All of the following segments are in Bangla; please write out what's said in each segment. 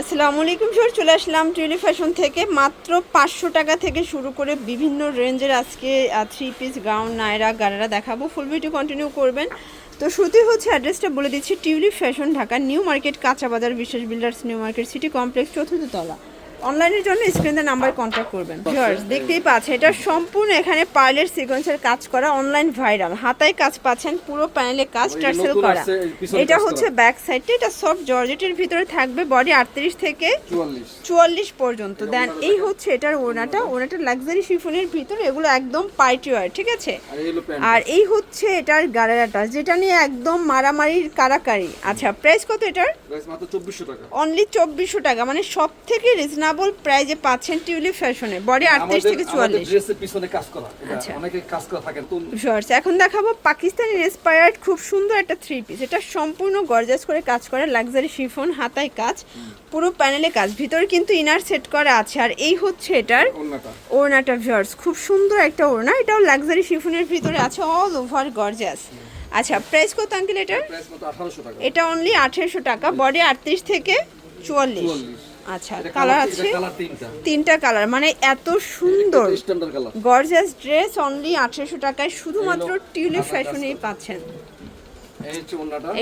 আসসালামু আলাইকুম স্যার চলে আসলাম টুয়েলি ফ্যাশন থেকে। মাত্র পাঁচশো টাকা থেকে শুরু করে বিভিন্ন রেঞ্জের আজকে থ্রি পিস গাউন নায়রা গারা দেখাবো। ফুল ভিডিও কন্টিনিউ করবেন। তো শুরুতেই হচ্ছে অ্যাড্রেসটা বলে দিচ্ছি। Tulip Fashion Dhaka New Market কাঁচা বাজার, বিশেষ Builders New Market City Complex চতুর্থ তলা। অনলাইনের জন্য স্ক্রিনের নাম্বার কন্ট্যাক্ট করবেন। ভিউয়ার্স দেখতেই পাচ্ছেন এটা সম্পূর্ণ এখানে পার্লের সিকোয়েন্সের কাজ করা অনলাইন ভাইরাল হাতায় কাজ পাচ্ছেন পুরো প্যানেলে কাজ টার্সেল করা। এটা হচ্ছে ব্যাক সাইডটা এটা সফট জর্জেটের ভিতরে থাকবে বডি আটত্রিশ থেকে চুয়াল্লিশ। চুয়াল্লিশ পর্যন্ত। দেন এই হচ্ছে এটার ওনাটা ওনাটা লাক্সারি শিফনের ভিতরে এগুলো একদম পার্টি ওয়ার ঠিক আছে? আর এই হচ্ছে এটার গারারাটা যেটা নিয়ে একদম মারামারির কারাকারি। আচ্ছা প্রাইস কত এটার? প্রাইস মাত্র চব্বিশশো টাকা। অনলি চব্বিশশো টাকা মানে সব থেকে রিজনেবল প্রাইজে পাচ্ছেন টিউলিপ ফ্যাশনে বডি আটত্রিশ থেকে চুয়াল্লিশ। ড্রেসের পিছনে কাজ করা আচ্ছা। অনেকে কাজ করা থাকে তো শর্টস এখন দেখাবো পাকিস্তানি ইন্সপায়ার্ড খুব সুন্দর একটা থ্রি পিস এটা সম্পূর্ণ গর্জাস করে কাজ করে লাক্সারি শিফন হাতায় কাজ পুরো প্যানেলে কাজ। ভিতরে কিন্তু ইনার সেট করা আছে আর এই হচ্ছে এটার ওড়নাটা। ভিউয়ার্স খুব সুন্দর একটা ওড়না এটাও লাক্সারি শিফনের ভিতরে আছে অল ওভার গর্জাস আচ্ছা প্রাইস কত আঙ্কেল এটার? এটা অনলি আঠেরোশো টাকা বডি আটত্রিশ থেকে চুয়াল্লিশ। আচ্ছা কালার আছে? তিনটা। কালার মানে এত সুন্দর। গর্জাস ড্রেস অনলি আঠেরোশো টাকায় শুধুমাত্র টিউলিপ ফ্যাশনেই পাচ্ছেন।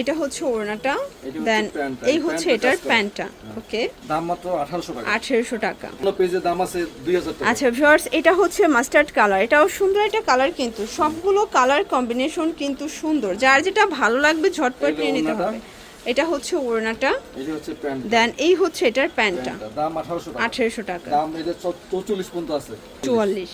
এটা হচ্ছে ওড়নাটা। দেন এই হচ্ছে এটার প্যান্টটা। হ্যাঁ। ওকে দাম মাত্র আঠারোশো টাকা। আঠেরোশো টাকা। কোনো পেজের দাম আছে দুই হাজার টাকা। আচ্ছা ভিউয়ার্স এটা হচ্ছে মাস্টার্ড কালার এটাও সুন্দর একটা কালার কিন্তু। সবগুলো কালার কম্বিনেশন কিন্তু সুন্দর। যার যেটা ভালো লাগবে ঝটপট নিয়ে নিতে হবে। এটা হচ্ছে ওড়নাটা এই হচ্ছে প্যান্ট দেন এই হচ্ছে এটার প্যান্টটা। দাম আঠারোশো টাকা। আঠেরোশো টাকা। দাম এটা চৌচল্লিশ পর্যন্ত আছে। চুয়াল্লিশ।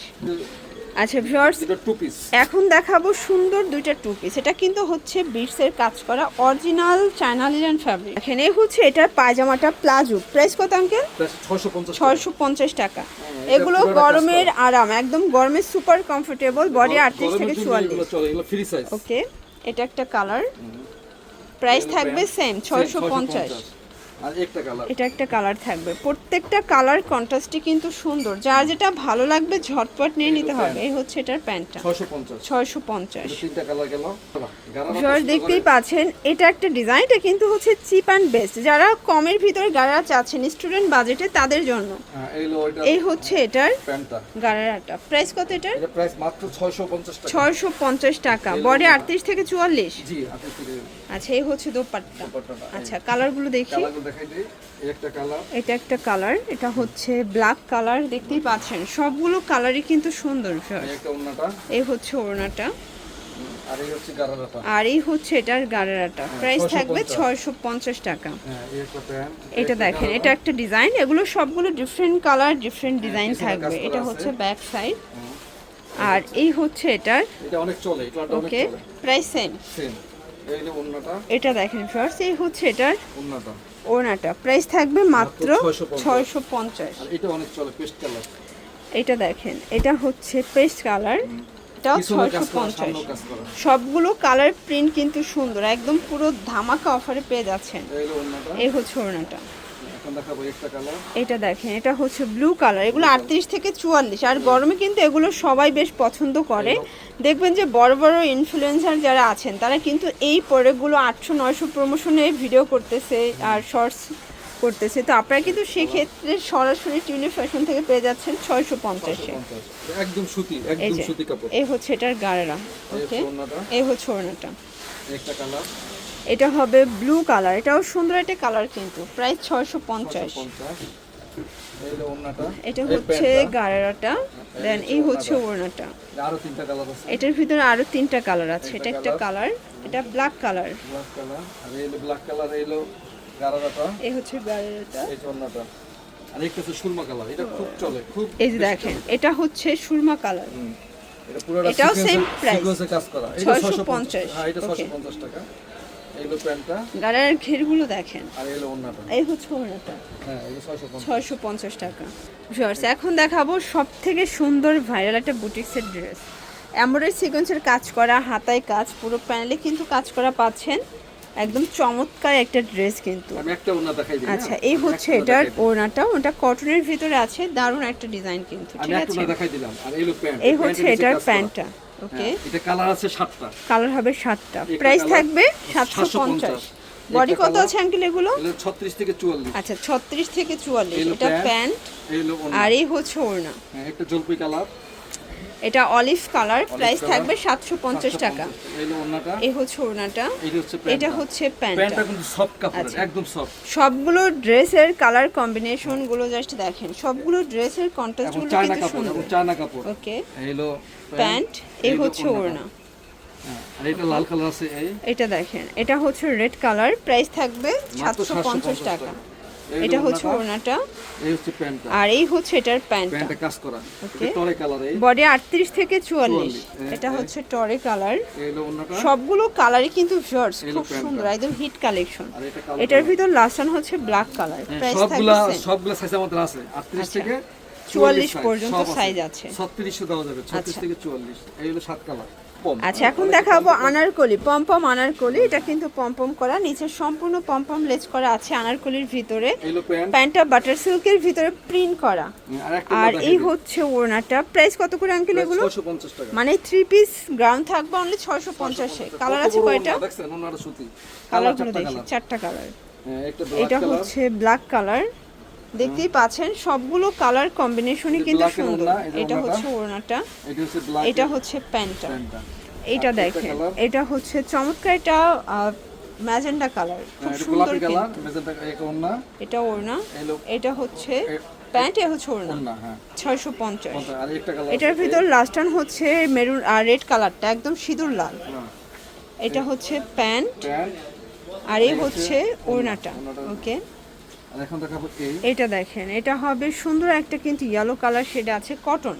আচ্ছা ভিউয়ার্স এটা টু পিস এখন দেখাবো সুন্দর দুইটা টু পিস এটা কিন্তু হচ্ছে বিটসের কাজ করা অরিজিনাল চায়না লিলেন ফ্যাব্রিক এখানে হচ্ছে এটার পায়জামাটা প্লাজো প্রাইস কত আঙ্কেল প্রাইস ছয়শো পঞ্চাশ ছয়শো পঞ্চাশ টাকা। এগুলো গরমের আরাম একদম গরমের সুপার কমফোর্টেবল বডি আটত্রিশ থেকে চুয়াল্লিশ। চলে এগুলো ফ্রি সাইজ ওকে এটা একটা কালার প্রাইস থাকবে সেম ছয়শো পঞ্চাশ। এটা একটা কালার থাকবে। প্রত্যেকটা কালার কন্ট্রাস্টই কিন্তু সুন্দর। যার যেটা ভালো লাগবে ঝটপট নিয়ে নিতে হবে। এই হচ্ছে এটার প্যান্টটা। ছয়শো পঞ্চাশ। ভিউয়ার দেখতেই পাচ্ছেন এটা একটা ডিজাইন এটা কিন্তু হচ্ছে চিপ অ্যান্ড বেস্ট যারা কমের ভিতরে গাড়া চাচ্ছেন স্টুডেন্ট বাজেটে তাদের জন্য। এই হচ্ছে এটার প্যান্টটা। গাড়াটা প্রাইস কত এটার? এটা প্রাইস মাত্র ছয়শো পঞ্চাশ টাকা। বডি আটত্রিশ থেকে চুয়াল্লিশ? জি আচ্ছা এই হচ্ছে দোপাট্টা। আচ্ছা কালারগুলো দেখি। দেখাই দিই। একটা কালার এটা একটা কালার এটা হচ্ছে ব্ল্যাক কালার দেখতেই পাচ্ছেন। সবগুলো কালারই কিন্তু সুন্দর এই একটা ওন্নাটা এই হচ্ছে ওড়নাটা। আর এই হচ্ছে গারারাটা। আর এই হচ্ছে এটার গাড়ারাটা প্রাইস থাকবে ছয়শো পঞ্চাশ টাকা। হ্যাঁ এটা দেখেন এটা একটা ডিজাইন এগুলো সবগুলো ডিফারেন্ট কালার ডিফারেন্ট ডিজাইন থাকবে। এটা হচ্ছে ব্যাক সাইড আর এই হচ্ছে এটার এটা অনেক চলে এটা অনেক ওকে চলে। প্রাইস সেম সেম এটা দেখেন ফার্স্ট এই হচ্ছে এটার ওনাটা ওনাটা প্রাইস থাকবে মাত্র মাত্র 650 ছয়শো পঞ্চাশ। আর এটা অনেক চলে পেস্ট কালার এটা দেখেন এটা হচ্ছে পেস্ট কালার এটাও পিছনে ছয়শো পঞ্চাশ। সবগুলো কালার প্রিন্ট কিন্তু সুন্দর একদম পুরো ধামাকা অফারে পেয়ে যাচ্ছেন। এই হচ্ছে ওড়নাটা। এটা দেখেন এটা হচ্ছে ব্লু কালার এগুলো আটত্রিশ থেকে চুয়াল্লিশ আর গরমে কিন্তু এগুলো সবাই বেশ পছন্দ করে। দেখবেন যে বড় বড় ইনফ্লুয়েন্সার যারা আছেন তারা কিন্তু এই প্রোডাক্টগুলো আটশো নয়শো প্রমোশনে ভিডিও করতেছে আর শর্টস করতেছে। তো আপনারা কিন্তু সেক্ষেত্রে সরাসরি টিউলিপ ফ্যাশন থেকে পেয়ে যাচ্ছেন ছয়শো পঞ্চাশে একদম সুতি একদম সুতি কাপড়। এই হচ্ছে এটার গাড়া। ওকে এই হচ্ছে ওড়নাটা। একটা কালার এটা হবে ব্লু কালার এটাও সুন্দর একটা কালার কিন্তু প্রায় ছয়শো পঞ্চাশ। পঞ্চাশ। এটা হচ্ছে। গাড়াটা দেন এই হচ্ছে ওড়নাটা। এটার ভিতরে আরও তিনটা কালার আছে এটা একটা কালার এটা ব্ল্যাক কালার ব্ল্যাক কালার এই গারারাটা। হচ্ছে এই এটা খুব চলে খুব এই যে দেখেন এটা হচ্ছে সুরমা কালার এটাও এটা 650 হ্যাঁ Okay. 650 টাকা। প্যান্টটা? গাড়ার ঘেরগুলো দেখেন। আর এই ওন্নাটা এই হচ্ছে ওড়নাটা। হ্যাঁ এই 650 পঞ্চাশ। টাকা। ভিউয়ার্স এখন দেখাবো সব থেকে সুন্দর ভাইরাল একটা বুটিক্সের ড্রেস এমব্রয়ডারি সিকোয়েন্সের কাজ করা হাতায় কাজ পুরো প্যানেলে কিন্তু কাজ করা পাচ্ছেন। একদম চমৎকার একটা ড্রেস কিন্তু। আমি একটা ওন্না দেখাই দিই আচ্ছা হ্যাঁ? এই হচ্ছে এটার ওড়নাটা। ওটা কটনের ভিতরে আছে দারুণ একটা ডিজাইন কিন্তু আমি ঠিক একটা আছে? দেখাই দিলাম। আর এই হচ্ছে এটার প্যান্টটা ওকে হ্যাঁ, এটা কালার আছে 7টা কালার হবে সাতটা। একটা প্রাইস থাকবে সাতশো 750 বডি কত আছে আঙ্কেল এগুলো? এগুলো ছত্রিশ থেকে চুয়াল্লিশ। আচ্ছা ছত্রিশ থেকে চুয়াল্লিশ। এগুলো এটা প্যান্ট। আর এই হচ্ছে ওড়না। হ্যাঁ, একটা জলপাই কালার এটা অলিভ কালার প্রাইস থাকবে সাতশো পঞ্চাশ টাকা। এই হচ্ছে ওড়নাটা। এটা হচ্ছে প্যান্টটা। প্যান্টটা কিন্তু সফট কাপড়ের আচ্ছা। একদম সফট সবগুলো ড্রেসের কালার কম্বিনেশনগুলো জাস্ট দেখেন। সবগুলো ড্রেসের কন্ট্রাস্টগুলো কিন্তু কাপড় সুন্দর। চায়না কাপড়। ওকে এই হলো প্যান্ট এই হচ্ছে। ওড়না। হ্যাঁ, আর এটা লাল কালার আছে এই। এটা দেখেন। এটা হচ্ছে রেড কালার প্রাইস থাকবে সাতশো পঞ্চাশ 750 টাকা। এটা হচ্ছে ওড়নাটা, এই হচ্ছে প্যান্টটা। আর এই হচ্ছে এটার প্যান্টটা। প্যান্টটা কাজ করা. এটা টরে কালার এই বডি আটত্রিশ থেকে চুয়াল্লিশ। 44 এটা হচ্ছে টরে কালার সবগুলো কালারই কিন্তু ভিউয়ার্স খুব সুন্দর একদম হিট কালেকশন এটার ভিতর লাস্ট হচ্ছে ব্ল্যাক কালার হ্যাঁ, প্রাইস সবগুলা। সবগুলা সাইজ আমাদের আছে। 38 আচ্ছা। থেকে 44 পর্যন্ত size আছে। 36 দেওয়া যাবে 36 আচ্ছা। থেকে 44 এই হলো সাত কালার আচ্ছা এখন দেখাবো আনারকলি পম্পম আনারকলি। এটা কিন্তু পম্পম করা। নিচে সম্পূর্ণ পম্পম লেজ করা আছে আনারকলির ভিতরে। প্যান্টটা বাটার সিল্কের ভিতরে প্রিন্ট করা। আর এই হচ্ছে ওড়নাটা। প্রাইস কত করে আঙ্কেল এগুলো? 650 টাকা। মানে থ্রি পিস গ্রাউন্ড থাকবে অনলি ছয়শো পঞ্চাশে। কালার আছে কয়টা? দেখছেন ওনারা সুতি। কালার কালার চারটা দেখি কালার চারটা কালার হ্যাঁ ব্ল্যাক এটা হচ্ছে ব্ল্যাক কালার দেখতেই পাচ্ছেন সবগুলো কালার কম্বিনেশনই কিন্তু সুন্দর। এটা হচ্ছে ওড়নাটা। এটা হচ্ছে প্যান্টটা। এটা দেখেন এটা হচ্ছে চমৎকার এটা ম্যাজেন্ডা কালার খুব সুন্দর এটা ওড়না। এটা হচ্ছে প্যান্ট এ হচ্ছে ওড়না। হ্যাঁ। ছয়শো পঞ্চাশ। এটার ভিতর লাস্ট হচ্ছে মেরুন আর রেড কালারটা একদম সিঁদুর লাল। এটা হচ্ছে প্যান্ট আর এই হচ্ছে ওড়নাটা। ওকে আর এখন দেখাবো এই। এটা দেখেন এটা হবে সুন্দর একটা কিন্তু ইয়েলো কালার শেড আছে কটন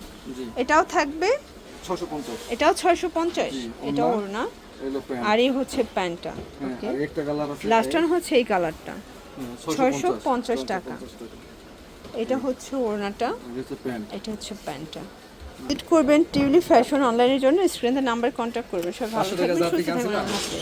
এটাও থাকবে? 650 এটাও ছয়শো পঞ্চাশ? এটা হলো প্যান্ট আর এই হচ্ছে প্যান্টটা ওকে আর একটা কালার আছে লাস্ট ওয়ান হচ্ছে এই কালারটা হুম, 650 টাকা। এটা হচ্ছে ওড়নাটা। এটা হচ্ছে প্যান্টটা ভিজিট করবেন টিউলি ফ্যাশন অনলাইনের জন্য স্ক্রিনে নাম্বার কন্ট্যাক্ট করবেন। সব ভালো থাকবেন সুস্থ থাকবেন।